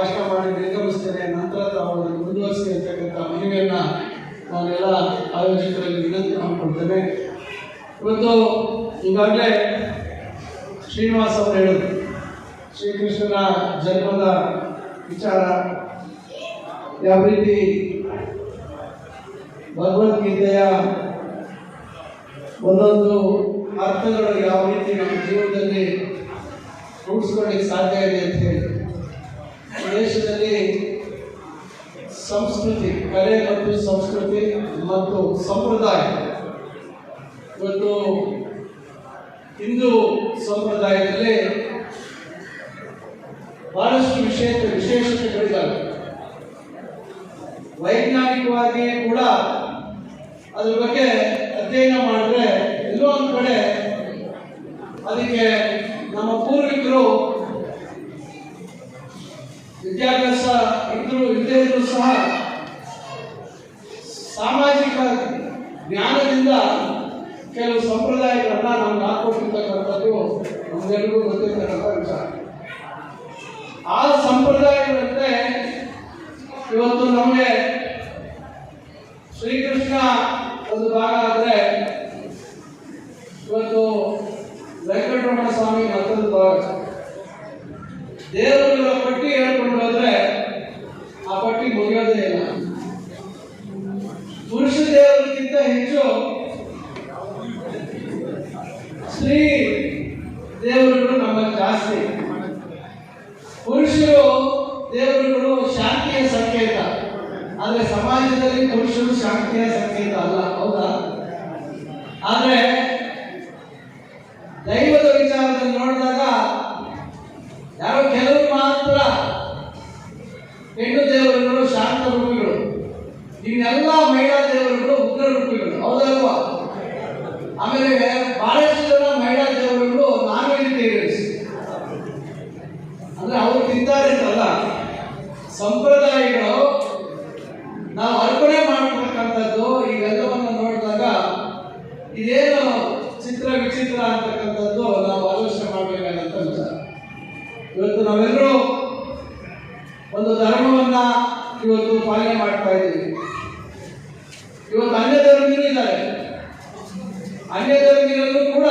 ಭಾಷಣ ಮಾಡಿ ನಿರ್ಗಮಿಸ್ತೇನೆ. ನಂತರ ಅವರು ಮುಂದುವರಿಸಿ ಅಂತಕ್ಕಂಥ ನಾನೆಲ್ಲ ಆಯೋಜಕರಲ್ಲಿ ವಿನಂತಿ ಮಾಡಿಕೊಳ್ತೇನೆ. ಇವತ್ತು ಈಗಾಗಲೇ ಶ್ರೀನಿವಾಸ ಅವರು ಹೇಳಿದರು, ಶ್ರೀಕೃಷ್ಣನ ಜನ್ಮದ ವಿಚಾರ. ಯಾವ ರೀತಿ ಭಗವದ್ಗೀತೆಯ ಒಂದೊಂದು ಅರ್ಥಗಳು ಯಾವ ರೀತಿ ನಮ್ಮ ಜೀವನದಲ್ಲಿ ರೂಢಿಸ್ಕೊಳ್ಳಿಕ್ಕೆ ಸಾಧ್ಯ ಇದೆ ಅಂತ ಹೇಳಿ. ಸಂಸ್ಕೃತಿ, ಕಲೆ ಮತ್ತು ಸಂಸ್ಕೃತಿ ಮತ್ತು ಸಂಪ್ರದಾಯ. ಇವತ್ತು ಹಿಂದೂ ಸಂಪ್ರದಾಯದಲ್ಲಿ ಬಹಳಷ್ಟು ವಿಶೇಷ ವಿಶೇಷತೆಗಳಿದ್ದಾವೆ. ವೈಜ್ಞಾನಿಕವಾಗಿ ಕೂಡ ಅದ್ರ ಬಗ್ಗೆ ಅಧ್ಯಯನ ಮಾಡಿದ್ರೆ ಎಲ್ಲೋ ಒಂದು ಕಡೆ ಅದಕ್ಕೆ ನಮ್ಮ ಪೂರ್ವಿಕರು, ವಿದ್ಯಾಭ್ಯಾಸ ಇದ್ರು ಇಲ್ಲದೇ ಇದ್ರು ಸಹ ಸಾಮಾಜಿಕ ಜ್ಞಾನದಿಂದ ಕೆಲವು ಸಂಪ್ರದಾಯಗಳನ್ನ ನಾವು ಹಾಕೊಟ್ಟಿರ್ತಕ್ಕಂಥದ್ದು ನಮಗೆಲ್ಲರಿಗೂ ಗೊತ್ತಿರ್ತಕ್ಕಂಥ ವಿಚಾರ. ಆ ಸಂಪ್ರದಾಯಗಳಂತೆ ಇವತ್ತು ನಮಗೆ ಶ್ರೀಕೃಷ್ಣ ಒಂದು ಭಾಗ ಆದರೆ ಇವತ್ತು ವೆಂಕಟರಮಣ ಸ್ವಾಮಿ ಮತ್ತೊಂದು ಭಾಗ. ದೇವರುಗಳ ಪಟ್ಟಿ ಹೇಳ್ಕೊಂಡು ಹೋದ್ರೆ ಆ ಪಟ್ಟಿ ಮುಗಿಯೋದೇ ಇಲ್ಲ ಪುರುಷ ದೇವರಿಗಿಂತ ಹೆಚ್ಚು ಸ್ತ್ರೀ ದೇವರುಗಳು ನಮ್ಮಲ್ಲಿ ಜಾಸ್ತಿ ಪುರುಷರು ದೇವರುಗಳು ಶಾಂತಿಯ ಸಂಕೇತ ಆದ್ರೆ ಸಮಾಜದಲ್ಲಿ ಪುರುಷರು ಶಾಂತಿಯ ಸಂಕೇತ ಅಲ್ಲ ಹೌದಾ ಆದ್ರೆ ದೈವದ ವಿಚಾರದಲ್ಲಿ ನೋಡಿದಾಗ ಯಾರೋ ಕೆಲವರು ಮಾತ್ರ ಹೆಣ್ಣು ದೇವರುಗಳು ಶಾಂತ ರೂಪಿಗಳು ಇನ್ನೆಲ್ಲ ಮಹಿಳಾ ದೇವರುಗಳು ಉಗ್ರ ರೂಪಿಗಳು ಹೌದಲ್ವಾ ಆಮೇಲೆ ಬಹಳಷ್ಟು ಜನ ಮಹಿಳಾ ದೇವರುಗಳು ನಾನ್ ವೆಜಿಟೇರಿಯನ್ಸ್ ಅಂದ್ರೆ ಅವರು ತಿಂತಾರೆ ಅಂತಲ್ಲ. ಸಂಪ್ರದಾಯಗಳು ನಾವು ಅರ್ಪಣೆ ಮಾಡ್ತಕ್ಕಂಥದ್ದು ಇವೆಲ್ಲವನ್ನು ನೋಡಿದಾಗ ಇದೇನು ಚಿತ್ರ ವಿಚಿತ್ರ ಅಂತಕ್ಕಂಥದ್ದು ನಾವು ಆಲೋಚನೆ ಮಾಡಬೇಕಾದಂಥ ವಿಚಾರ ಇವತ್ತು ನಾವೆಲ್ಲರೂ ಒಂದು ಧರ್ಮವನ್ನ ಇವತ್ತು ಪಾಲನೆ ಮಾಡ್ತಾ ಇದ್ದೀವಿ. ಇವತ್ತು ಅನ್ಯ ಧರ್ಮೀಯರು ಇದ್ದಾರೆ. ಅನ್ಯ ಧರ್ಮೀಯರಲ್ಲೂ ಕೂಡ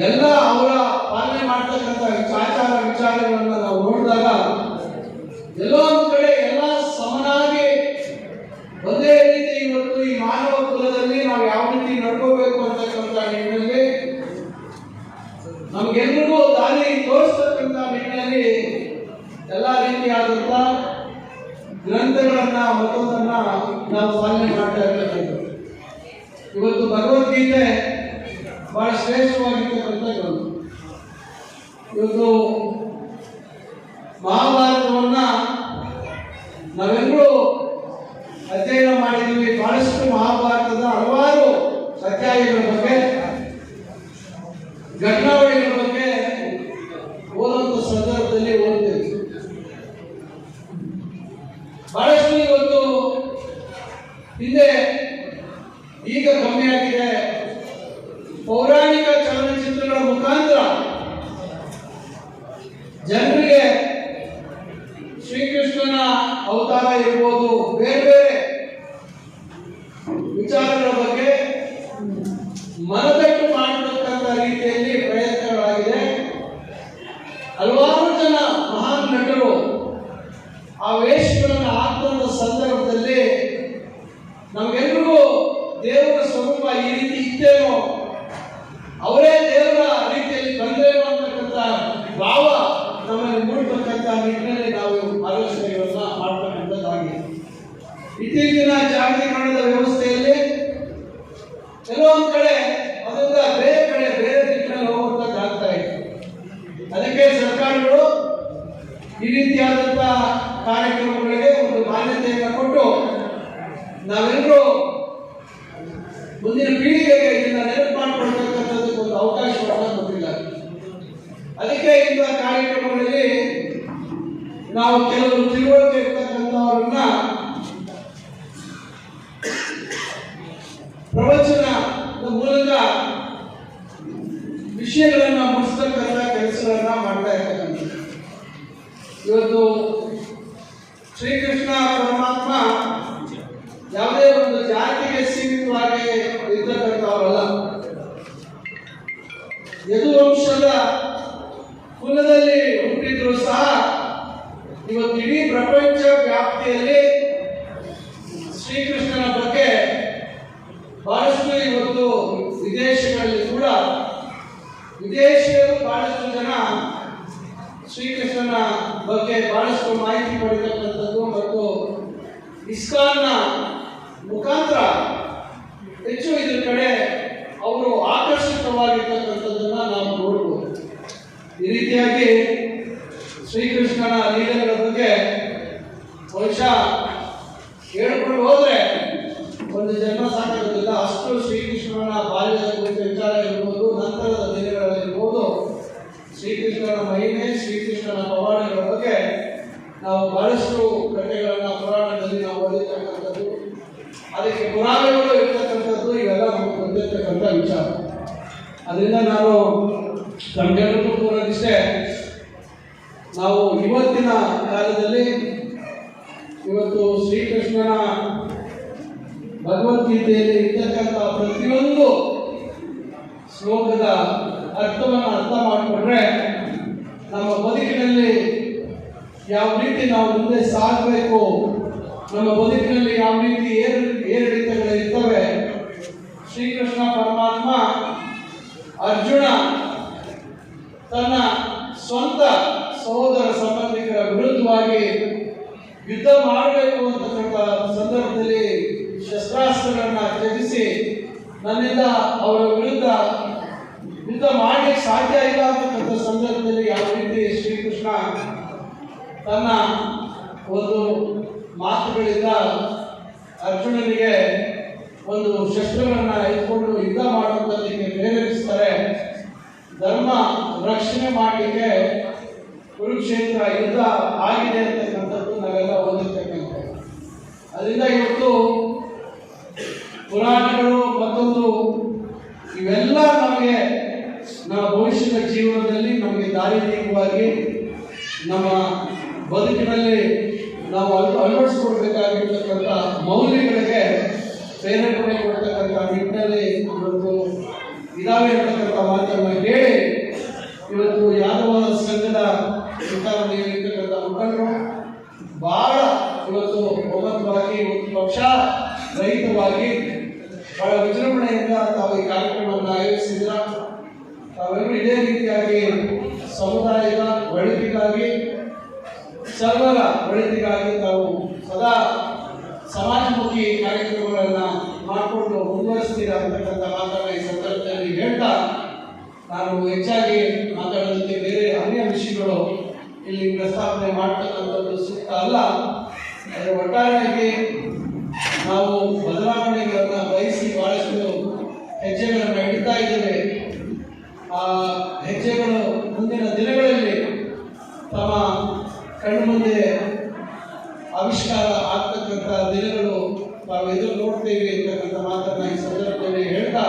ಎಲ್ಲ ಅವರ ಪಾಲನೆ ಮಾಡ್ತಕ್ಕಂಥ ಆಚಾರ ವಿಚಾರಗಳನ್ನು ನಾವು ನೋಡಿದಾಗ ಎಲ್ಲೋ ಒಂದು ಕಡೆ ಎಲ್ಲ ಸಮನಾಗಿ ಒಂದೇ ರೀತಿ ಇವತ್ತು ಈ ಮಾನವ ಕುಲದಲ್ಲಿ ನಾವು ಯಾವ ರೀತಿ ನಡ್ಕೋಬೇಕು ಅಂತಕ್ಕಂಥ ನಿಟ್ಟಿನಲ್ಲಿ ನಮ್ಗೆಲ್ರಿಗೂ ದಾರಿ ತೋರಿಸ್ತಕ್ಕಂಥ ನಿಟ್ಟಿನಲ್ಲಿ ಎಲ್ಲ ರೀತಿಯಾದಂಥ ಗ್ರಂಥಗಳನ್ನ ಮತ್ತೊಂದನ್ನ ನಾವು ಪಾಲನೆ ಮಾಡ್ತಾ ಇರ್ತಕ್ಕಂಥದ್ದು. ಇವತ್ತು ಭಗವದ್ಗೀತೆ ಬಹಳ ಶ್ರೇಷ್ಠವಾಗಿರ್ತಕ್ಕಂಥ ಗ್ರಂಥ. ಇವತ್ತು ಮಹಾಭಾರತವನ್ನ ನಾವೆಲ್ಲರೂ ಅಧ್ಯಯನ ಮಾಡಿದ್ದೀವಿ. ಬಹಳಷ್ಟು ಮಹಾಭಾರತದ ಹಲವಾರು ಅಧ್ಯಾಯಗಳ ಬಗ್ಗೆ ಘಟನಾವಳಿಗಳ ಬಗ್ಗೆ ಓದುವಂತ ಸಂದರ್ಭದಲ್ಲಿ ಓದ್ತೇವೆ ಬಹಳಷ್ಟು ಇವತ್ತು ಹಿಂದೆ ಈಗ ಕಮ್ಮಿ ಆಗಿದೆ ಪೌರಾಣಿಕ ಚಲನಚಿತ್ರಗಳ ಮುಖಾಂತರ ಜನರಿಗೆ ಶ್ರೀಕೃಷ್ಣನ ಅವತಾರ ಇರ್ಬೋದು ಬೇರೆ ಬೇರೆ ವಿಚಾರಗಳ ಬಗ್ಗೆ ಮನದಟ್ಟು ಮಾಡತಕ್ಕಂಥ ರೀತಿಯಲ್ಲಿ ಪ್ರಯತ್ನಗಳಾಗಿದೆ ಹಲವಾರು ಜನ ಮಹಾನ್ ನಟರು ಆ ವೇಷಗಳನ್ನು ಹಾಕುವಂತ ಸಂದರ್ಭದಲ್ಲಿ ನಮ್ಗೆಲ್ರಿಗೂ ದೇವರ ಸ್ವರೂಪ ಈ ರೀತಿ ಇತ್ತೇನೋ ಅವರೇ ದೇವರ ರೀತಿಯಲ್ಲಿ ಬಂದೇನೋ ಅಂತಕ್ಕಂಥ ಭಾವ ನಮ್ಮಲ್ಲಿ ಮೂಡತಕ್ಕಂಥ ನಿಟ್ಟಿನಲ್ಲಿ ನಾವು ಆಲೋಚನೆಗಳನ್ನ ಮಾಡ್ತಕ್ಕಂಥದ್ದಾಗಿದೆ ಇತ್ತೀಚಿನ ಜಾಗತೀಕರಣದ ವ್ಯವಸ್ಥೆಯಲ್ಲಿ ಕೆಲವೊಂದು ಕಡೆ ಅದರಿಂದ ಬೇರೆ ಕಡೆ ಬೇರೆ ದಿಕ್ಕಿನಲ್ಲಿ ಹೋಗುವಂಥದ್ದಾಗ್ತಾ ಇದೆ ಅದಕ್ಕೆ ಸರ್ಕಾರಗಳು ಈ ರೀತಿಯಾದಂಥ ಕಾರ್ಯಕ್ರಮಗಳಿಗೆ ಒಂದು ಮಾನ್ಯತೆಯನ್ನು ಕೊಟ್ಟು ನಾವೆಲ್ಲರೂ ಮುಂದಿನ ಪೀಳಿಗೆಗೆ ಇದನ್ನ ನೆನಪು ಮಾಡಿಕೊಳ್ತಕ್ಕಂಥದ್ದು ಒಂದು ಅವಕಾಶವನ್ನು ಕೊಟ್ಟಿಲ್ಲ. ಅದಕ್ಕೆ ಇಂಥ ಕಾರ್ಯಕ್ರಮಗಳಲ್ಲಿ ನಾವು ಕೆಲವರು ತಿಳುವಳಿಕೆ ಇರ್ತಕ್ಕಂಥವ್ರನ್ನ ಪ್ರವಚನ ಮೂಲಕ ವಿಷಯಗಳನ್ನ ಮುಡಿಸ್ತಕ್ಕಂಥ ಕೆಲಸಗಳನ್ನ ಮಾಡ್ತಾ ಇರ್ತಕ್ಕಂಥ ಇವತ್ತು ಶ್ರೀಕೃಷ್ಣ ಪರಮಾತ್ಮ ಯಾವುದೇ ಒಂದು ಜಾತಿಗೆ ಸೀಮಿತವಾಗಿ ಇರ್ತಕ್ಕಂಥವರಲ್ಲ. ಯದುವಂಶದ ಕುಲದಲ್ಲಿ ಹುಟ್ಟಿದ್ರು ಸಹ ಇವತ್ತು ಇಡೀ ಪ್ರಪಂಚ ವ್ಯಾಪ್ತಿಯಲ್ಲಿ ಶ್ರೀಕೃಷ್ಣನ ಬಗ್ಗೆ ಬಹಳಷ್ಟು ಇವತ್ತು ವಿದೇಶಗಳಲ್ಲಿ ಕೂಡ ವಿದೇಶಿಯರು ಬಹಳಷ್ಟು ಜನ ಶ್ರೀಕೃಷ್ಣನ ಬಗ್ಗೆ ಬಹಳಷ್ಟು ಮಾಹಿತಿ ಪಡೆದಿರತಕ್ಕಂಥದ್ದು ಮತ್ತು ಇಸ್ಕಾನ್ನ ಮುಖಾಂತರ ಹೆಚ್ಚು ಇದ್ರ ಕಡೆ ಅವರು ಆಕರ್ಷಿತವಾಗಿರ್ತಕ್ಕಂಥದ್ದನ್ನ ನಾವು ನೋಡ್ಬೋದು ಈ ರೀತಿಯಾಗಿ ಶ್ರೀಕೃಷ್ಣನ ಲೀಲೆಗಳ ಬಗ್ಗೆ ಬಹುಶಃ ಹೇಳ್ಕೊಂಡು ಹೋದ್ರೆ ಒಂದು ಜನ್ಮ ಸಾಕಾಗೋದಿಲ್ಲ ಅಷ್ಟು ಶ್ರೀಕೃಷ್ಣನ ಬಾಲ್ಯದ ಕುರಿತ ವಿಚಾರ ಇರ್ಬೋದು ನಂತರದ ದಿನಗಳಲ್ಲಿರ್ಬೋದು ಶ್ರೀಕೃಷ್ಣನ ಮಹಿಮೆ, ಶ್ರೀಕೃಷ್ಣನ ಪವಾಡಗಳ ಬಗ್ಗೆ ನಾವು ಬಹಳಷ್ಟು ಕಥೆಗಳನ್ನ ಪುರಾಣದಲ್ಲಿ ನಾವು ಓದಿರ್ತಕ್ಕಂಥದ್ದು. ಅದಕ್ಕೆ ಪುರಾಣಗಳು ಇರ್ತಕ್ಕಂಥದ್ದು ಇವೆಲ್ಲ ನಮಗೆ ಬಂದಿರ್ತಕ್ಕಂಥ ವಿಚಾರ. ಅದರಿಂದ ನಾನು ತಮ್ಗೆಲ್ಲರಿಗೂ ಪೂರೈಸಿದೆ ನಾವು ಇವತ್ತಿನ ಕಾಲದಲ್ಲಿ ಇವತ್ತು ಶ್ರೀಕೃಷ್ಣನ ಭಗವದ್ಗೀತೆಯಲ್ಲಿ ಇರ್ತಕ್ಕಂಥ ಪ್ರತಿಯೊಂದು ಶ್ಲೋಕದ ಅರ್ಥ ಮಾಡಿಕೊಂಡ್ರೆ ನಮ್ಮ ಬದುಕಿನಲ್ಲಿ ಯಾವ ರೀತಿ ನಾವು ಮುಂದೆ ಸಾಗಬೇಕು? ನಮ್ಮ ಬದುಕಿನಲ್ಲಿ ಯಾವ ರೀತಿ ಏರು ಏರಿಳಿತಗಳು ಇರ್ತವೆ? ಶ್ರೀಕೃಷ್ಣ ಪರಮಾತ್ಮ ಅರ್ಜುನ ತನ್ನ ಸ್ವಂತ ಸಹೋದರ ಸಂಬಂಧಿಕರ ವಿರುದ್ಧವಾಗಿ ಯುದ್ಧ ಮಾಡಬೇಕು ಅಂತಕ್ಕಂಥ ಸಂದರ್ಭದಲ್ಲಿ ಶಸ್ತ್ರಾಸ್ತ್ರಗಳನ್ನ ತ್ಯಜಿಸಿ, ನನ್ನಿಂದ ಅವರ ವಿರುದ್ಧ ಯುದ್ಧ ಮಾಡಲಿಕ್ಕೆ ಸಾಧ್ಯ ಇಲ್ಲ ಅಂತಕ್ಕಂಥ ಸಂದರ್ಭದಲ್ಲಿ ಯಾವ ರೀತಿ ಶ್ರೀಕೃಷ್ಣ ತನ್ನ ಒಂದು ಮಾತುಗಳಿಂದ ಅರ್ಜುನನಿಗೆ ಒಂದು ಶಸ್ತ್ರವನ್ನು ಎತ್ಕೊಂಡು ಯುದ್ಧ ಮಾಡುವುದಕ್ಕೆ ಪ್ರೇರೇಪಿಸ್ತಾರೆ. ಧರ್ಮ ರಕ್ಷಣೆ ಮಾಡಲಿಕ್ಕೆ ಕುರುಕ್ಷೇತ್ರ ಯುದ್ಧ ಆಗಿದೆ ಅಂತಕ್ಕಂಥದ್ದು ನಾವೆಲ್ಲ ಓದಿರ್ತಕ್ಕಂಥ ಅದರಿಂದ ಇವತ್ತು ಪುರಾಣಗಳು ಮತ್ತೊಂದು ಇವೆಲ್ಲ ನಮಗೆ ನಮ್ಮ ಭವಿಷ್ಯದ ಜೀವನದಲ್ಲಿ ನಮಗೆ ದಾರಿದೀಪವಾಗಿ ನಮ್ಮ ಬದುಕಿನಲ್ಲಿ ನಾವು ಅಳ್, ಅಳವಡಿಸ್ಕೊಡ್ಬೇಕಾಗಿರ್ತಕ್ಕಂಥ ಮೌಲ್ಯಗಳಿಗೆ ಪ್ರೇರೇಪಣೆ ಕೊಡ್ತಕ್ಕಂಥ ನಿಟ್ಟಿನಲ್ಲಿ ಇವತ್ತು ಇದಾವೆ ಅಂತಕ್ಕಂಥ ಮಾತನ್ನು ಹೇಳಿ ಇವತ್ತು ಯಾದವ ಸಂಘದ ಇರ್ತಕ್ಕಂಥ ಮುಖಂಡರು ಬಹಳ ಇವತ್ತು ಒಮ್ಮತವಾಗಿ ಒಂದು ಪಕ್ಷ ರಹಿತವಾಗಿ ಬಹಳ ವಿಜೃಂಭಣೆಯಿಂದ ತಾವು ಈ ಕಾರ್ಯಕ್ರಮವನ್ನು ಆಯೋಜಿಸಿದ್ರ ತಾವೆಲ್ಲರೂ ಇದೇ ರೀತಿಯಾಗಿ ಸಮುದಾಯದ ಒಳಿತಿಗಾಗಿ ಸರ್ವರ ಒಳಿತಿಗಾಗಿ ತಾವು ಸದಾ ಸಮಾಜಮುಖಿ ಕಾರ್ಯಕ್ರಮಗಳನ್ನು ಮಾಡಿಕೊಂಡು ಮುಂದುವರಿಸ್ತೀರಾ ಅಂತಕ್ಕಂಥ ಮಾತನ್ನ ಈ ಸಂದರ್ಭದಲ್ಲಿ ಹೇಳ್ತಾ ನಾನು ಹೆಚ್ಚಾಗಿ ಮಾತಾಡೋದಕ್ಕೆ ಬೇರೆ ಅನ್ಯ ವಿಷಯಗಳು ಇಲ್ಲಿ ಪ್ರಸ್ತಾವನೆ ಮಾಡ್ತಕ್ಕಂಥದ್ದು ಸೂಕ್ತ ಅಲ್ಲ. ಆದರೆ ಒಟ್ಟಾರೆಯಾಗಿ ನಾವು ಬದಲಾವಣೆಗಳನ್ನು ಬಯಸಿ ಬಹಳಷ್ಟು ಹೆಜ್ಜೆಗಳನ್ನು ಇಡ್ತಾ ಇದ್ದೇವೆ. ಆ ಹೆಜ್ಜೆಗಳು ಮುಂದಿನ ದಿನಗಳಲ್ಲಿ ತಮ್ಮ ಕಣ್ಮುಂದೆ ಆವಿಷ್ಕಾರ ಆಗ್ತಕ್ಕಂಥ ದಿನಗಳು ನಾವು ಎದುರು ನೋಡ್ತೇವೆ ಅಂತಕ್ಕಂಥ ಮಾತನ್ನ ಈ ಸಂದರ್ಭದಲ್ಲಿ ಹೇಳ್ತಾ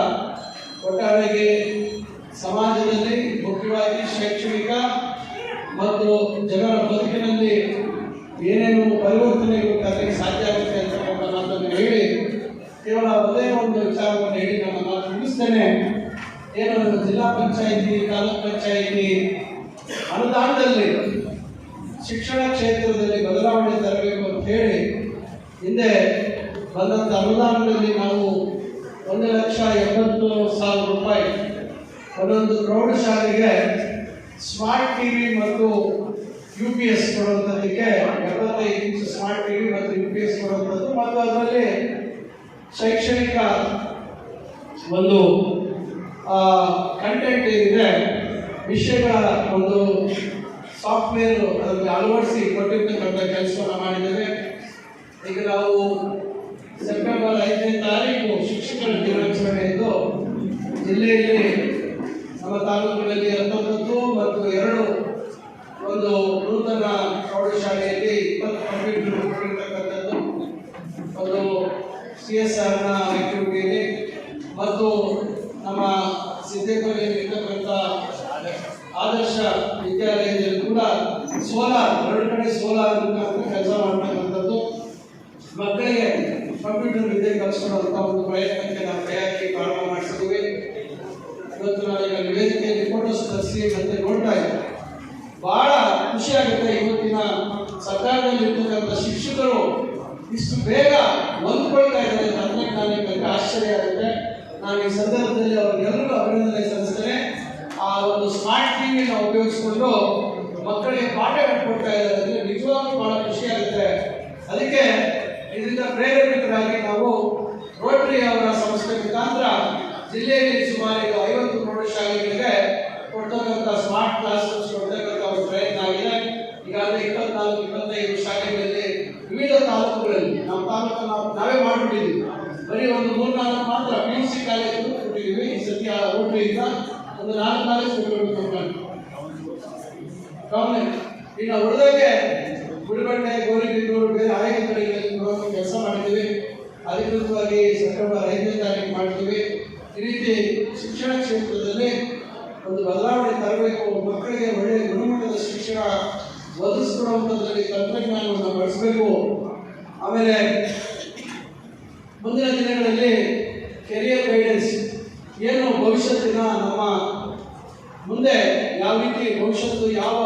ಒಟ್ಟಾರೆಯಾಗಿ ಸಮಾಜದಲ್ಲಿ ಮುಖ್ಯವಾಗಿ ಶೈಕ್ಷಣಿಕ ಮತ್ತು ಜನರ ಬದುಕಿನಲ್ಲಿ ಏನೇನು ಪರಿವರ್ತನೆಗಳು ತರಲಿಕ್ಕೆ ಸಾಧ್ಯ ಆಗುತ್ತೆ ಅಂತಕ್ಕಂಥ ಮಾತನ್ನು ಹೇಳಿ ಕೇವಲ ಒಂದೇ ಒಂದು ವಿಚಾರವನ್ನು ಹೇಳಿ ನನ್ನ ಮಾತು ಮುಗಿಸ್ತೇನೆ ಏನು ಜಿಲ್ಲಾ ಪಂಚಾಯಿತಿ, ತಾಲೂಕ್ ಪಂಚಾಯಿತಿ ಅನುದಾನದಲ್ಲಿ ಶಿಕ್ಷಣ ಕ್ಷೇತ್ರದಲ್ಲಿ ಬದಲಾವಣೆ ತರಬೇಕು ಅಂತ ಹೇಳಿ ಹಿಂದೆ ಬಂದಂಥ ಅನುದಾನದಲ್ಲಿ ನಾವು ಒಂದು ಲಕ್ಷ ಎಂಬತ್ತು ಸಾವಿರ ರೂಪಾಯಿ ಒಂದೊಂದು ಪ್ರೌಢಶಾಲೆಗೆ ಸ್ಮಾರ್ಟ್ ಟಿ ವಿ ಮತ್ತು ಯು ಪಿ ಎಸ್ ಕೊಡುವಂಥದ್ದಕ್ಕೆ ಎಪ್ಪತ್ತೈದು ಇಂಚು ಸ್ಮಾರ್ಟ್ ಟಿ ವಿ ಮತ್ತು ಯು ಪಿ ಎಸ್ ಕೊಡುವಂಥದ್ದು ಮತ್ತು ಅದರಲ್ಲಿ ಶೈಕ್ಷಣಿಕ ಒಂದು ಕಂಟೆಂಟ್ ಏನಿದೆ, ವಿಷಯಗಳ ಒಂದು ಸಾಫ್ಟ್ವೇರ್ ಅದರಲ್ಲಿ ಅಳವಡಿಸಿ ಕೊಟ್ಟಿರ್ತಕ್ಕಂಥ ಕೆಲಸವನ್ನು ಮಾಡಿದ್ದೇವೆ. ಈಗ ನಾವು ಸೆಪ್ಟೆಂಬರ್ ಐದನೇ ತಾರೀಕು ಶಿಕ್ಷಕರ ದಿನಾಚರಣೆ ಎಂದು ಜಿಲ್ಲೆಯಲ್ಲಿ ನಮ್ಮ ತಾಲೂಕಿನಲ್ಲಿ ಹತ್ತೊಂಬತ್ತು ಮತ್ತು ಎರಡು ಒಂದು ನೂತನ ಪ್ರೌಢಶಾಲೆಯಲ್ಲಿ ಇಪ್ಪತ್ತು ಕಂಪ್ಯೂಟರ್ ಕೊಟ್ಟಿರ್ತಕ್ಕಂಥದ್ದು. ಒಂದು ಸಿ ಎಸ್ ಆರ್ನ ಆಕ್ಟಿವಿಟಿಯಲ್ಲಿ ಮತ್ತು ಇರ್ತಕ್ಕಂಥ ಆದರ್ಶ. ವಿದ್ಯಾಲಯದಲ್ಲಿ ಕೂಡ ಸೋಲಾರ್, ಎರಡು ಕಡೆ ಸೋಲಾರ್ ಮುಖಾಂತರ ಕೆಲಸ ಮಾಡ್ತಕ್ಕಂಥದ್ದು. ಮಕ್ಕಳಿಗೆ ಕಂಪ್ಯೂಟರ್ ವಿದ್ಯೆ ಕಲಿಸ್ಕೊಡುವಂಥ ಒಂದು ಪ್ರಯತ್ನಕ್ಕೆ ನಾವು ತಯಾರಿ ಪ್ರಾರಂಭ ಮಾಡಿಸಿದ್ದೀವಿ. ಇವತ್ತು ನಾವೀಗ ವೇದಿಕೆಯಲ್ಲಿ ಫೋಟೋಸ್ ತರಿಸಿ ಮತ್ತೆ ನೋಡ್ತಾ ಇದ್ದೀವಿ. ಬಹಳ ಖುಷಿ ಆಗುತ್ತೆ ಇವತ್ತಿನ ಸರ್ಕಾರದಲ್ಲಿ ಇರ್ತಕ್ಕಂಥ ಶಿಕ್ಷಕರು ಇಷ್ಟು ಬೇಗ ಹೊಂದ್ಕೊಳ್ತಾ ಇದ್ದಾರೆ. ತಂತ್ರಜ್ಞಾನಕ್ಕೆ ಆಶ್ಚರ್ಯ ಆಗುತ್ತೆ. ನಾನು ಈ ಸಂದರ್ಭದಲ್ಲಿ ಅವ್ರಿಗೆಲ್ಲರಿಗೂ ಅಭಿನಂದನೆ ಸಲ್ಲಿಸ್ತೇನೆ ಆ ಒಂದು ಸ್ಮಾರ್ಟ್ ಟಿವಿನ ಉಪಯೋಗಿಸಿಕೊಂಡು ಮಕ್ಕಳಿಗೆ ಪಾಠ ಹೇಳ್ಕೊಡ್ತಾ ಇದ್ದಾರೆ ಅಂದ್ರೆ ನಿಜವಾಗ್ಲೂ ಬಹಳ ಖುಷಿ ಆಗುತ್ತೆ ಅದಕ್ಕೆ ಇದರಿಂದ ಪ್ರೇರೇಪಿತರಾಗಿ ನಾವು ರೋಟರಿ ಅವರ ಸಂಸ್ಥೆ ಮುಖಾಂತರ ಜಿಲ್ಲೆಯಲ್ಲಿ ಸುಮಾರು ಈಗ ಐವತ್ತು ಪ್ರೌಢಶಾಲೆಗಳಿಗೆ ಕೊಡ್ತಕ್ಕಂಥ ಸ್ಮಾರ್ಟ್ ಕ್ಲಾಸ್ ಕೊಡ್ತಕ್ಕಂಥ ಒಂದು ಪ್ರಯತ್ನ ಆಗಿದೆ ಈಗಾಗಲೇ ಇಪ್ಪತ್ನಾಲ್ಕು ಇಪ್ಪತ್ತೈದು ಶಾಲೆಗಳಲ್ಲಿ ವಿವಿಧ ತಾಲೂಕುಗಳಲ್ಲಿ ನಮ್ಮ ತಾಲೂಕು ನಾವು ನಾವೇ ಮಾಡಿಬಿಟ್ಟಿದ್ದೀವಿ ಬರೀ ಒಂದು ಮೂರ್ನಾಲ್ಕು ಮಾತ್ರ ಪಿ ಯು ಸಿ ಕಾಲೇಜು ಕೊಟ್ಟಿದ್ದೀವಿ ಈ ರೋಟರಿಯಿಂದ ಒಂದು ನಾಲ್ಕು ಕಾಲೇಜ್ ಕೊಟ್ಟಿರ್ಬೇಕು ಗಮನ ಇನ್ನು ಉಳಿದಾಗೆ ಗುಡಿಬಂಡೆ ಗೋರಿಬಿದ್ದೂರು ಬೇರೆ ಆಯ್ಕೆ ಕಡೆಗಳಲ್ಲಿ ಕೆಲಸ ಮಾಡಿದ್ದೀವಿ. ಅಧಿಕೃತವಾಗಿ ಸೆಪ್ಟೆಂಬರ್ ಐದನೇ ತಾರೀಕು ಮಾಡ್ತೀವಿ. ಈ ರೀತಿ ಶಿಕ್ಷಣ ಕ್ಷೇತ್ರದಲ್ಲಿ ಒಂದು ಬದಲಾವಣೆ ತರಬೇಕು, ಮಕ್ಕಳಿಗೆ ಒಳ್ಳೆಯ ಗುಣಮಟ್ಟದ ಶಿಕ್ಷಣ ಒದಗಿಸ್ಕೊಡುವಂಥದ್ರಲ್ಲಿ ತಂತ್ರಜ್ಞಾನವನ್ನು ಬಳಸಬೇಕು. ಆಮೇಲೆ ಮುಂದಿನ ದಿನಗಳಲ್ಲಿ ಕೆರಿಯರ್ ಗೈಡೆನ್ಸ್ ಏನು ಭವಿಷ್ಯತ್ತಿನ ನಮ್ಮ ಮುಂದೆ ಯಾವ ರೀತಿ ಭವಿಷ್ಯತ್ತು, ಯಾವ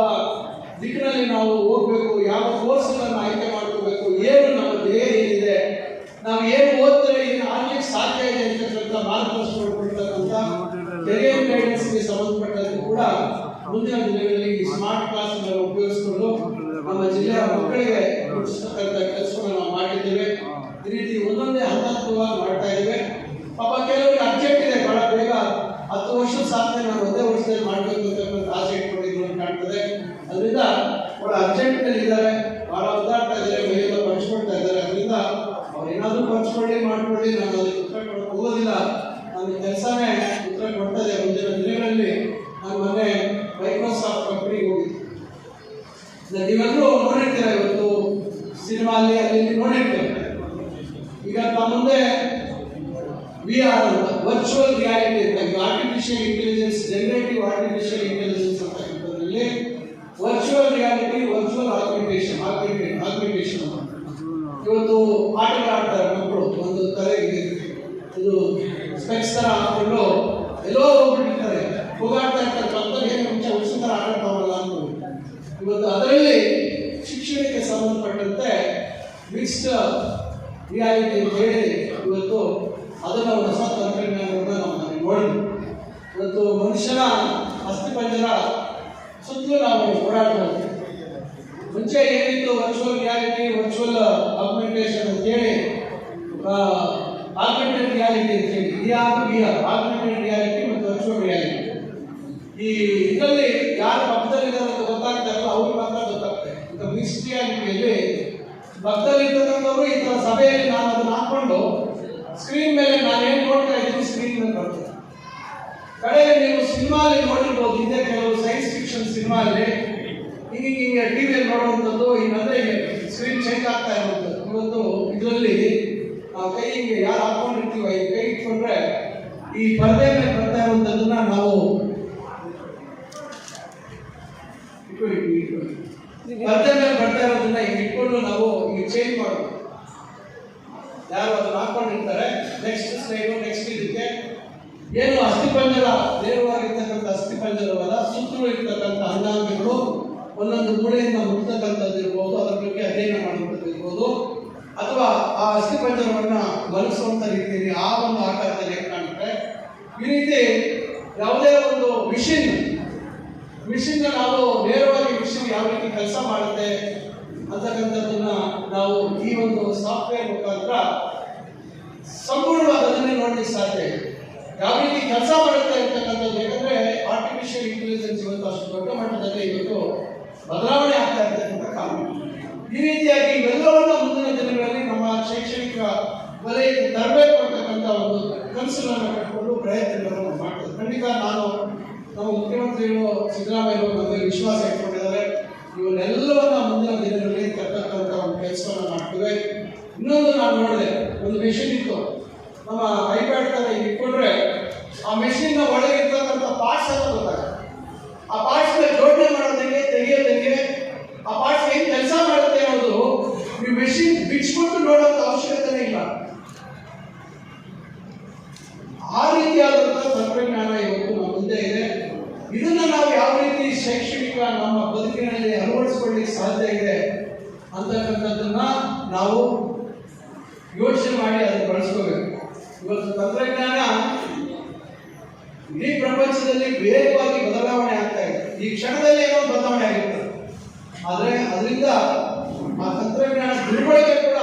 ದಿಕ್ಕಿನಲ್ಲಿ ನಾವು ಹೋಗಬೇಕು, ಯಾವ ಕೋರ್ಸ್ಗಳನ್ನು ಆಯ್ಕೆ ಮಾಡ್ಕೋಬೇಕು, ಏನು ನಮ್ಮ ಧ್ಯೇಯ ಏನಿದೆ, ನಾವು ಏನು ಓದಿದ್ರೆ ಏನು ಆಗ್ಲಿಕ್ಕೆ ಸಾಧ್ಯ ಇದೆ ಅಂತಕ್ಕಂಥ ಮಾರ್ಗದರ್ಶನ ಕೊಡ್ತಕ್ಕಂಥ ಕೆರಿಯರ್ ಗೈಡೆನ್ಸ್ಗೆ ಸಂಬಂಧಪಟ್ಟಂತೆ ಕೂಡ ಮುಂದಿನ ದಿನಗಳಲ್ಲಿ ಈ ಸ್ಮಾರ್ಟ್ ಕ್ಲಾಸ್ ಉಪಯೋಗಿಸಿಕೊಂಡು ನಮ್ಮ ಜಿಲ್ಲೆಯ ಮಕ್ಕಳಿಗೆ ಕೆಲಸವನ್ನು ನಾವು ಮಾಡಿದ್ದೇವೆ ಈ ರೀತಿ ಒಂದೊಂದೇ ಹಂತ ಹಂತವಾಗಿ ಮಾಡ್ತಾ ಇದ್ದೇವೆ. ಪಾಪ ಕೆಲವರಿಗೆ ಅರ್ಜೆಂಟ್ ಇದೆ ಬಹಳ ಬೇಗ. ಹತ್ತು ವರ್ಷದ ಸಾಧನೆ ನಾನು ಒಂದೇ ವರ್ಷದಲ್ಲಿ ಮಾಡಬೇಕು ಅಂತಕ್ಕಂಥ ಆಸೆ ಇಟ್ಕೊಂಡಿದ್ರು ಕಾಣ್ತದೆ. ಅದರಿಂದ ಅವರ ಅರ್ಜೆಂಟ್ ಅಲ್ಲಿ ಇದ್ದಾರೆ. ಬಹಳ ಒದ್ದಾಡ್ತಾ ಇದ್ದಾರೆ. ಮೈಯೆಲ್ಲ ಪಂಚ್ಕೊಳ್ತಾ ಇದ್ದಾರೆ. ಅದರಿಂದ ಅವ್ರು ಏನಾದರೂ ಪಂಚ್ಕೊಳ್ಳಿ ಮಾಡ್ಕೊಳ್ಳಿ. ನಾನು ಅದಕ್ಕೆ ಉತ್ತರ ಕೊಡಕ್ಕೆ ಹೋಗೋದಿಲ್ಲ. ನನ್ನ ಕೆಲಸನೇ ಉತ್ತರ ಕೊಡ್ತದೆ ಮುಂದಿನ ದಿನಗಳಲ್ಲಿ ನಾನು ಮೊನ್ನೆ ಮೈಕ್ರೋಸಾಫ್ಟ್ ಕಂಪ್ನಿಗೆ ಹೋಗಿದ್ದೆ. ನೀವೆಲ್ಲರೂ ನೋಡಿರ್ತೀರ ಇವತ್ತು ಸಿನಿಮಾ ಅಲ್ಲಿ ಅಲ್ಲಿ ನೋಡಿರ್ತೀರ? ಈಗ ತಮ್ಮ ಮುಂದೆ ವಿ ಆರ್ ಅಂತ ವರ್ಚುವಲ್ ರಿಯಾಲಿಟಿ ಅಂತ artificial intelligence generative artificial intelligence ಅಂತಕ್ಕಂಥದ್ರಲ್ಲಿ virtual reality virtual augmentation augmentation augmentation ಇವತ್ತು ಆಟಗಳು ಆಡ್ತಾರೆ ಮಕ್ಕಳು, ಒಂದು ತಲೆಗೆ ಇದು ಸ್ಪೆಕ್ಸ್ ತರ ಹಾಕೊಂಡು ಎಲ್ಲೋ ಹೋಗ್ಬಿಟ್ಟಿರ್ತಾರೆ ಹೋಗಾಡ್ತಾ ಇರ್ತಾರೆ ಮಕ್ಕಳು ಏನು ಮುಂಚೆ ಉಳಿಸಿದ ಆಟಾಡ್ತಾವಲ್ಲ ಅನ್ಕೊಂಡು ಇವತ್ತು ಅದರಲ್ಲಿ ಶಿಕ್ಷಣಕ್ಕೆ ಸಂಬಂಧಪಟ್ಟಂತೆ ಮಿಕ್ಸ್ಡ್ ರಿಯಾಲಿಟಿ ಅಂತ ಹೇಳಿ ಇವತ್ತು ಅದನ್ನು ಒಂದು ಹೊಸ ತಂತ್ರಜ್ಞಾನವನ್ನು ನಾವು ಅಲ್ಲಿ ನೋಡಿದ್ವಿ ಇವತ್ತು ಮನುಷ್ಯನ ಅಸ್ಥಿಪಂಜರ ಸುತ್ತಲೂ ನಾವು ಓಡಾಡ್ಬೋದು ಮುಂಚೆ ಏನಿತ್ತು ವರ್ಚುವಲ್ ರಿಯಾಲಿಟಿ ವರ್ಚುವಲ್ ಆಗ್ಮೆಂಟೇಷನ್ ಅಂತೇಳಿ ಆಗ್ಮೆಂಟೆಡ್ ರಿಯಾಲಿಟಿ ಅಂತೇಳಿ ಹೇಳಿ ಇದ್ಯಾವುದು ಬಿ ಆರ್ ರಿಯಾಲಿಟಿ ಮತ್ತು ವರ್ಚುವಲ್ ರಿಯಾಲಿಟಿ ಈ ಇದರಲ್ಲಿ ಯಾರು ಪಕ್ಕದಲ್ಲಿದ್ದಾರೆ ಅಂತ ಗೊತ್ತಾಗ್ತಾ ಅವ್ರು ಅವ್ರಿಗೆ ಮಾತ್ರ ಗೊತ್ತಾಗ್ತದೆ. ಇಂಥ ಮಿಕ್ಸ್ ರಿಯಾಲಿಟಿಯಲ್ಲಿ ಪಕ್ಕದಲ್ಲಿ ಇಂಥ ಸಭೆಯಲ್ಲಿ ನಾನು ಅದನ್ನು ಹಾಕ್ಕೊಂಡು ಸ್ಕ್ರೀನ್ ಮೇಲೆ ನಾನು ಏನು ನೋಡ್ತಾ ಇದ್ದೀನಿ ಸ್ಕ್ರೀನ್ ಮೇಲೆ ಬರ್ತದೆ ಕಡೆಗೆ ನೀವು ಸಿನಿಮಾಲಿ ನೋಡಿರ್ಬೋದು. ಹಿಂದೆ ಕೆಲವು ಸೈನ್ಸ್ ಫಿಕ್ಷನ್ ಸಿನಿಮಾ ಅಲ್ಲಿ ಈಗ ಹಿಂಗೆ ಟಿವಿಯಲ್ಲಿ ನೋಡುವಂಥದ್ದು. ಹಿಂಗಂದ್ರೆ ಸ್ಕ್ರೀನ್ ಚೇಂಜ್ ಆಗ್ತಾ ಇರುವಂಥದ್ದು. ಇವತ್ತು ಇದರಲ್ಲಿ ಕೈ ಹಿಂಗೆ ಯಾರು ಹಾಕೊಂಡಿರ್ತೀವ ಈ ಕೈ ಇಟ್ಕೊಂಡ್ರೆ ಈ ಪರದೆ ಮೇಲೆ ಬರ್ತಾ ಇರುವಂಥದ್ದನ್ನ ನಾವು. ಪರದೆ ಮೇಲೆ ಬರ್ತಾ ಇರೋದನ್ನ ಈಗ ಇಟ್ಕೊಂಡು ನಾವು ಈಗ ಚೇಂಜ್ ಮಾಡೋದು. ಯಾರು ಅದನ್ನ ಹಾಕೊಂಡಿರ್ತಾರೆ? ನೆಕ್ಸ್ಟ್ ಸ್ಲೈಡು ನೆಕ್ಸ್ಟ್ ಇದಕ್ಕೆ. ಏನು ಅಸ್ಥಿಪಂಜರ ನೇರವಾಗಿರ್ತಕ್ಕಂಥ ಅಸ್ಥಿಪಂಜರವಲ್ಲ ಸುತ್ತಲೂ ಇರ್ತಕ್ಕಂಥ ಅಂಗಾಂಗಗಳು ಒಂದೊಂದು ಮೂಳೆಯಿಂದ ಮುಟ್ತಕ್ಕಂಥದ್ದು ಇರ್ಬೋದು, ಅದರ ಬಗ್ಗೆ ಅಧ್ಯಯನ ಮಾಡುವಂಥದ್ದು ಇರ್ಬೋದು. ಅಥವಾ ಆ ಅಸ್ಥಿಪಂಜರವನ್ನು ಮಲಗಿಸುವಂಥ ರೀತಿಯಲ್ಲಿ ಆ ಒಂದು ಆಕಾರದಲ್ಲಿ ಕಾಣುತ್ತೆ? ಈ ರೀತಿ ಯಾವುದೇ ಒಂದು ಮಿಷಿನ್ ಮಿಷಿನ್ ನಾವು ನೇರವಾಗಿ ಮಿಷಿನ್ ಯಾವ ರೀತಿ ಕೆಲಸ ಮಾಡುತ್ತೆ ಅಂತಕ್ಕಂಥದ್ದನ್ನ ನಾವು ಈ ಒಂದು ಸಾಫ್ಟ್ವೇರ್ ಮುಖಾಂತರ ಸಂಪೂರ್ಣವಾಗಿ ಅದನ್ನೇ ನೋಡಲಿಕ್ಕೆ ಸಾಧ್ಯ ಇದೆ. ಯಾವ ರೀತಿ ಕೆಲಸ ಮಾಡುತ್ತೆ ಇರ್ತಕ್ಕಂಥದ್ದು ಯಾಕಂದ್ರೆ ಆರ್ಟಿಫಿಷಿಯಲ್ ಇಂಟೆಲಿಜೆನ್ಸ್ ಇವತ್ತು ಅಷ್ಟು ದೊಡ್ಡ ಮಟ್ಟದಲ್ಲಿ ಇವತ್ತು ಬದಲಾವಣೆ ಆಗ್ತಾ ಇರ್ತಕ್ಕಂಥ ಕಾಲ ಈ ರೀತಿಯಾಗಿ ಇವೆಲ್ಲವನ್ನ ಮುಂದಿನ ದಿನಗಳಲ್ಲಿ ನಮ್ಮ ಶೈಕ್ಷಣಿಕ ವಲಯಕ್ಕೆ ತರಬೇಕು ಅಂತಕ್ಕಂಥ ಒಂದು ಕನಸುಗಳನ್ನು ಕಟ್ಟಿಕೊಂಡು ಪ್ರಯತ್ನಗಳನ್ನು ಮಾಡ್ತಾರೆ ಖಂಡಿತ ನಾನು ನಮ್ಮ ಮುಖ್ಯಮಂತ್ರಿಗಳು ಸಿದ್ದರಾಮಯ್ಯರು ನಮಗೆ ವಿಶ್ವಾಸ ಇಟ್ಕೊಂಡಿದ್ದಾರೆ. ಇವನ್ನೆಲ್ಲವನ್ನ ಮುಂದಿನ ದಿನಗಳಲ್ಲಿ ತರ್ತಕ್ಕಂಥ ಒಂದು ಕೆಲಸವನ್ನು ಮಾಡ್ತೇವೆ. ಇನ್ನೊಂದು ನಾನು ನೋಡಿದೆ, ಒಂದು ಮೆಷಿನ್ ಇತ್ತು. ನಮ್ಮ ಐಪ್ಯಾಡ್ ತರ ಇಟ್ಕೊಂಡ್ರೆ ಆ ಮೆಷಿನ್ ಒಳಗೆ ಇರ್ತಕ್ಕಂಥ ಪಾರ್ಟ್ಸ್ ಎಲ್ಲ ಗೊತ್ತಾಗುತ್ತೆ ಆ ಪಾರ್ಟ್ಸ್ ಜೋಡಣೆ ಮಾಡೋದಂಗೆ ತೆಗೆಯೋದಂಗೆ ಇದನ್ನ ನಾವು ಯಾವ ರೀತಿ ಶೈಕ್ಷಣಿಕ ನಮ್ಮ ಬದುಕಿನಲ್ಲಿ ಅಳವಡಿಸ್ಕೊಳ್ಳಿಕ್ಕೆ ಸಾಧ್ಯ ಇದೆ ಅಂತಕ್ಕಂಥದ್ದನ್ನ ನಾವು ಯೋಚನೆ ಮಾಡಿ ಅದನ್ನು ಬಳಸ್ಕೋಬೇಕು ಇವತ್ತು ತಂತ್ರಜ್ಞಾನ ಇಡೀ ಪ್ರಪಂಚದಲ್ಲಿ ವೇಗವಾಗಿ ಬದಲಾವಣೆ ಆಗ್ತಾ ಇದೆ. ಈ ಕ್ಷಣದಲ್ಲಿ ಏನೋ ಬದಲಾವಣೆ ಆಗಿರ್ತದೆ ಆದರೆ ಅದರಿಂದ ಆ ತಂತ್ರಜ್ಞಾನ ದುರ್ಬಳಕೆ ಕೂಡ